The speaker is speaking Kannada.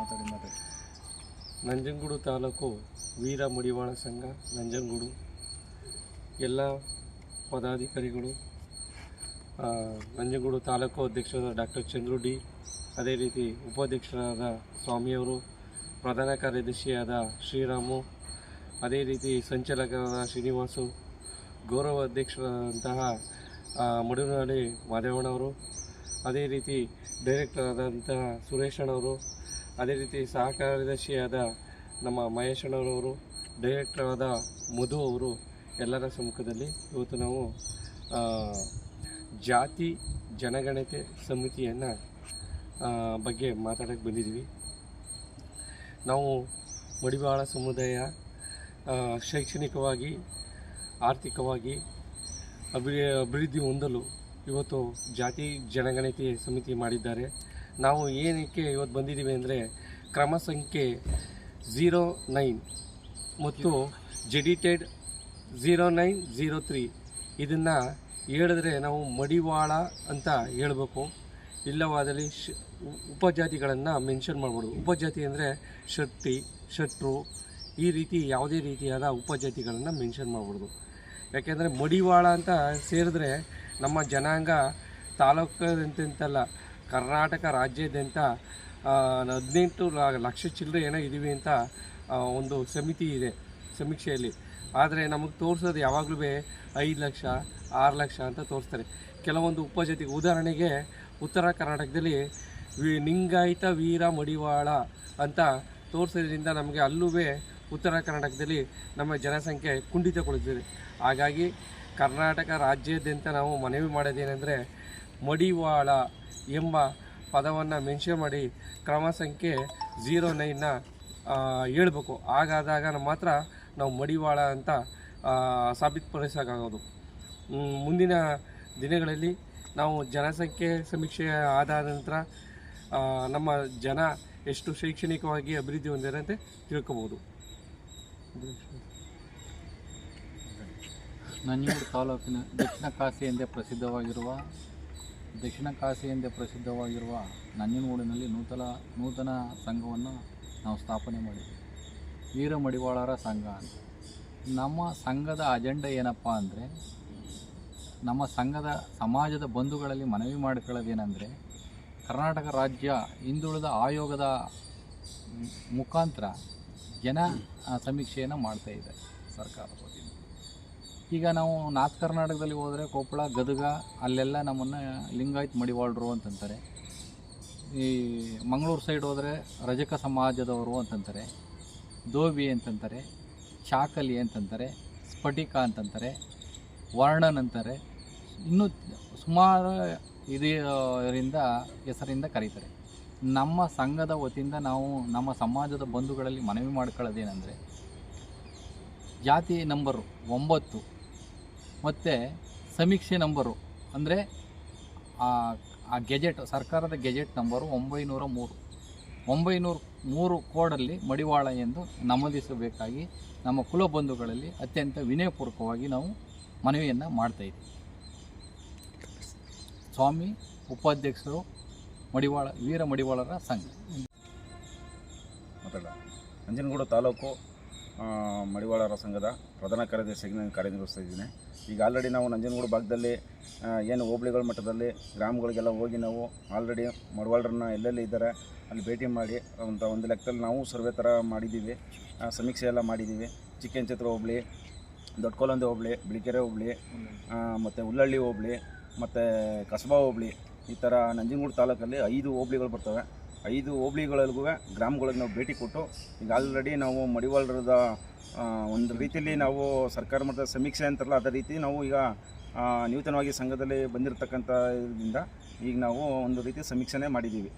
ಮಾತಾಡಿ ಮಾತಾಡಿ. ನಂಜನಗೂಡು ತಾಲೂಕು ವೀರ ಮಡಿವಾಳ ಸಂಘ, ನಂಜನಗೂಡು. ಎಲ್ಲ ಪದಾಧಿಕಾರಿಗಳು ನಂಜನಗೂಡು ತಾಲೂಕು ಅಧ್ಯಕ್ಷರಾದ ಡಾಕ್ಟರ್ ಚಂದ್ರು ಡಿ, ಅದೇ ರೀತಿ ಉಪಾಧ್ಯಕ್ಷರಾದ ಸ್ವಾಮಿಯವರು, ಪ್ರಧಾನ ಕಾರ್ಯದರ್ಶಿಯಾದ ಶ್ರೀರಾಮು, ಅದೇ ರೀತಿ ಸಂಚಾಲಕರಾದ ಶ್ರೀನಿವಾಸು, ಗೌರವ ಅಧ್ಯಕ್ಷರಾದಂತಹ ಮಡುನಹಳ್ಳಿ ಮಾದೇವಣ್ಣವರು, ಅದೇ ರೀತಿ ಡೈರೆಕ್ಟರ್ ಆದಂತಹ ಸುರೇಶ್ ಅಣ್ಣವರು ಅದೇ ರೀತಿ ಸಹ ಕಾರ್ಯದರ್ಶಿಯಾದ ನಮ್ಮ ಮಹೇಶ್ ಅಣ್ಣವರವರು ಡೈರೆಕ್ಟರ್ ಆದ ಮಧು ಅವರು ಎಲ್ಲರ ಸಮ್ಮುಖದಲ್ಲಿ ಇವತ್ತು ನಾವು ಜಾತಿ ಜನಗಣತೆ ಸಮಿತಿಯನ್ನು ಬಗ್ಗೆ ಮಾತಾಡೋಕ್ಕೆ ಬಂದಿದ್ದೀವಿ. ನಾವು ಮಡಿವಾಳ ಸಮುದಾಯ ಶೈಕ್ಷಣಿಕವಾಗಿ, ಆರ್ಥಿಕವಾಗಿ ಅಭಿ ಅಭಿವೃದ್ಧಿ ಹೊಂದಲು ಇವತ್ತು ಜಾತಿ ಜನಗಣತಿ ಸಮಿತಿ ಮಾಡಿದ್ದಾರೆ. ನಾವು ಏನಕ್ಕೆ ಇವತ್ತು ಬಂದಿದ್ದೀವಿ ಅಂದರೆ ಕ್ರಮ ಸಂಖ್ಯೆ ಝೀರೋ ನೈನ್ ಮತ್ತು ಜೆಡಿಟೆಡ್ ಝೀರೋ ನೈನ್ ಝೀರೋ ತ್ರೀ. ಇದನ್ನು ಹೇಳಿದ್ರೆ ನಾವು ಮಡಿವಾಳ ಅಂತ ಹೇಳಬೇಕು. ಇಲ್ಲವಾದಲ್ಲಿ ಶ ಉಪಜಾತಿಗಳನ್ನು ಮೆನ್ಷನ್ ಮಾಡ್ಬೋದು. ಉಪಜಾತಿ ಅಂದರೆ ಶಟ್ಟಿ, ಶಟ್ರು, ಈ ರೀತಿ ಯಾವುದೇ ರೀತಿಯಾದ ಉಪಜಾತಿಗಳನ್ನು ಮೆನ್ಷನ್ ಮಾಡ್ಬೋದು. ಯಾಕೆಂದರೆ ಮಡಿವಾಳ ಅಂತ ಸೇರಿದ್ರೆ ನಮ್ಮ ಜನಾಂಗ ತಾಲೂಕಾದ್ಯಂತಲ್ಲ ಕರ್ನಾಟಕ ರಾಜ್ಯಾದ್ಯಂತ ಹದಿನೆಂಟು ಲಕ್ಷ ಚಿಲ್ಲರೆ ಏನೋ ಇದ್ದೀವಿ ಅಂತ ಒಂದು ಸಮಿತಿ ಇದೆ, ಸಮೀಕ್ಷೆಯಲ್ಲಿ. ಆದರೆ ನಮಗೆ ತೋರಿಸೋದು ಯಾವಾಗಲೂ ಐದು ಲಕ್ಷ, ಆರು ಲಕ್ಷ ಅಂತ ತೋರಿಸ್ತಾರೆ. ಕೆಲವೊಂದು ಉಪಜಾತಿ ಉದಾಹರಣೆಗೆ ಉತ್ತರ ಕರ್ನಾಟಕದಲ್ಲಿ ವಿ ಲಿಂಗಾಯತ ವೀರ ಮಡಿವಾಳ ಅಂತ ತೋರಿಸೋದ್ರಿಂದ ನಮಗೆ ಅಲ್ಲೂ ಉತ್ತರ ಕರ್ನಾಟಕದಲ್ಲಿ ನಮ್ಮ ಜನಸಂಖ್ಯೆ ಕುಂಠಿತಗೊಳ್ಳುತ್ತಿದೆ ಹಾಗಾಗಿ ಕರ್ನಾಟಕ ರಾಜ್ಯಾದ್ಯಂತ ನಾವು ಮನವಿ ಮಾಡೋದೇನೆಂದರೆ ಮಡಿವಾಳ ಎಂಬ ಪದವನ್ನು ಮೆನ್ಷನ್ ಮಾಡಿ ಕ್ರಮ ಸಂಖ್ಯೆ ಝೀರೋ ನೈನ್ನ ಹೇಳ್ಬೇಕು. ಹಾಗಾದಾಗ ಮಾತ್ರ ನಾವು ಮಡಿವಾಳ ಅಂತ ಸಾಬೀತುಪಡಿಸೋಕ್ಕಾಗೋದು. ಮುಂದಿನ ದಿನಗಳಲ್ಲಿ ನಾವು ಜನಸಂಖ್ಯೆ ಸಮೀಕ್ಷೆ ಆದ ನಂತರ ನಮ್ಮ ಜನ ಎಷ್ಟು ಶೈಕ್ಷಣಿಕವಾಗಿ ಅಭಿವೃದ್ಧಿ ಹೊಂದಿದೆ ಅಂತ ತಿಳ್ಕೊಬೋದು. ನಂಜನಗೂಡು ತಾಲೂಕಿನ ದಕ್ಷಿಣ ಕಾಶಿ ಎಂದೇ ಪ್ರಸಿದ್ಧವಾಗಿರುವ ದಕ್ಷಿಣ ಕಾಶಿ ಎಂದೇ ಪ್ರಸಿದ್ಧವಾಗಿರುವ ನಂಜನಗೂಡಿನಲ್ಲಿ ನೂತನ ನೂತನ ಸಂಘವನ್ನು ನಾವು ಸ್ಥಾಪನೆ ಮಾಡಿದ್ದೀವಿ ವೀರ ಮಡಿವಾಳರ ಸಂಘ ಅಂತ. ನಮ್ಮ ಸಂಘದ ಅಜೆಂಡ ಏನಪ್ಪ ಅಂದರೆ, ನಮ್ಮ ಸಂಘದ ಸಮಾಜದ ಬಂಧುಗಳಲ್ಲಿ ಮನವಿ ಮಾಡಿಕೊಳ್ಳೋದೇನೆಂದರೆ, ಕರ್ನಾಟಕ ರಾಜ್ಯ ಹಿಂದುಳಿದ ಆಯೋಗದ ಮುಖಾಂತರ ಜನ ಸಮೀಕ್ಷೆಯನ್ನು ಮಾಡ್ತಾ ಇದೆ ಸರ್ಕಾರದ ವತಿಯಿಂದ. ಈಗ ನಾವು ನಾರ್ತ್ ಕರ್ನಾಟಕದಲ್ಲಿ ಹೋದರೆ ಕೊಪ್ಪಳ, ಗದಗ, ಅಲ್ಲೆಲ್ಲ ನಮ್ಮನ್ನು ಲಿಂಗಾಯತ್ ಮಡಿವಾಳರು ಅಂತಂತಾರೆ. ಈ ಮಂಗಳೂರು ಸೈಡ್ ಹೋದರೆ ರಜಕ ಸಮಾಜದವರು ಅಂತಂತಾರೆ. ದೋಬಿ ಅಂತಂತಾರೆ, ಚಾಕಲಿ ಅಂತಂತಾರೆ, ಸ್ಫಟಿಕ ಅಂತಂತಾರೆ, ವರ್ಣನ್ ಅಂತಾರೆ. ಇನ್ನೂ ಸುಮಾರು ಇದರಿಂದ, ಹೆಸರಿಂದ ಕರೀತಾರೆ. ನಮ್ಮ ಸಂಘದ ವತಿಯಿಂದ ನಾವು ನಮ್ಮ ಸಮಾಜದ ಬಂಧುಗಳಲ್ಲಿ ಮನವಿ ಮಾಡ್ಕೊಳ್ಳೋದೇನೆಂದರೆ, ಜಾತಿ ನಂಬರು ಒಂಬತ್ತು. ಮತ್ತು ಸಮೀಕ್ಷೆ ನಂಬರು. ಅಂದರೆ ಆ ಗೆಜೆಟ್, ಸರ್ಕಾರದ ಗೆಜೆಟ್ ನಂಬರು ಒಂಬೈನೂರ ಮೂರು. ಒಂಬೈನೂರ ಮೂರು ಕೋಡಲ್ಲಿ ಮಡಿವಾಳ ಎಂದು ನಮೂದಿಸಬೇಕಾಗಿ ನಮ್ಮ ಕುಲಬಂಧುಗಳಲ್ಲಿ ಅತ್ಯಂತ ವಿನಯಪೂರ್ವಕವಾಗಿ ನಾವು ಮನವಿಯನ್ನು ಮಾಡ್ತಾಯಿದ್ದೀವಿ ಸ್ವಾಮಿ, ಉಪಾಧ್ಯಕ್ಷರು, ಮಡಿವಾಳ, ವೀರ ಮಡಿವಾಳರ ಸಂಘ. ಮಾತಾಡ ನಂಜನಗೂಡು ತಾಲೂಕು ಮಡಿವಾಳರ ಸಂಘದ ಪ್ರಧಾನ ಕಾರ್ಯದರ್ಶಿಯಾಗಿ ನಾನು ಕಾರ್ಯನಿರ್ವಹಿಸ್ತಾ ಇದ್ದೀನಿ. ಈಗ ಆಲ್ರೆಡಿ ನಾವು ನಂಜನಗೂಡು ಭಾಗದಲ್ಲಿ ಏನು ಹೋಬಳಿಗಳ ಮಟ್ಟದಲ್ಲಿ ಗ್ರಾಮಗಳಿಗೆಲ್ಲ ಹೋಗಿ ನಾವು ಆಲ್ರೆಡಿ ಮಡಿವಾಳರನ್ನ ಎಲ್ಲೆಲ್ಲಿ ಇದ್ದಾರೆ ಅಲ್ಲಿ ಭೇಟಿ ಮಾಡಿ ಅಂತ ಒಂದು ಲೆಕ್ಕದಲ್ಲಿ ನಾವು ಸರ್ವೆ ಥರ ಮಾಡಿದ್ದೀವಿ. ಸಮೀಕ್ಷೆ ಎಲ್ಲ ಮಾಡಿದ್ದೀವಿ. ಚಿಕ್ಕಂಚತ್ರ ಹೋಬಳಿ ದೊಡ್ಡಕೋಲಂದೆ ಹೋಬಳಿ, ಬಿಳಿಕೆರೆ ಹೋಬಳಿ ಮತ್ತು ಉಳ್ಳಳ್ಳಿ ಹೋಬಳಿ, ಮತ್ತು ಕಸಬಾ ಹೋಬಳಿ ಈ ಥರ ನಂಜನಗೂಡು ತಾಲೂಕಲ್ಲಿ ಐದು ಹೋಬಳಿಗಳು ಬರ್ತವೆ. ಐದು ಹೋಬಳಿಗಳಿಗೂ ಗ್ರಾಮಗಳಿಗೆ ನಾವು ಭೇಟಿ ಕೊಟ್ಟು, ಈಗ ಆಲ್ರೆಡಿ ನಾವು ಮಡಿವಾಳರದ ಒಂದು ರೀತಿಯಲ್ಲಿ ನಾವು ಸರ್ಕಾರ ಮಟ್ಟದ ಸಮೀಕ್ಷೆ ಅಂತಾರಲ್ಲ, ಅದೇ ರೀತಿ ನಾವು ಈಗ ನೂತನವಾಗಿ ಸಂಘದಲ್ಲಿ ಬಂದಿರತಕ್ಕಂಥ ಇದರಿಂದ ಈಗ ನಾವು ಒಂದು ರೀತಿ ಸಮೀಕ್ಷೆನೇ ಮಾಡಿದ್ದೀವಿ.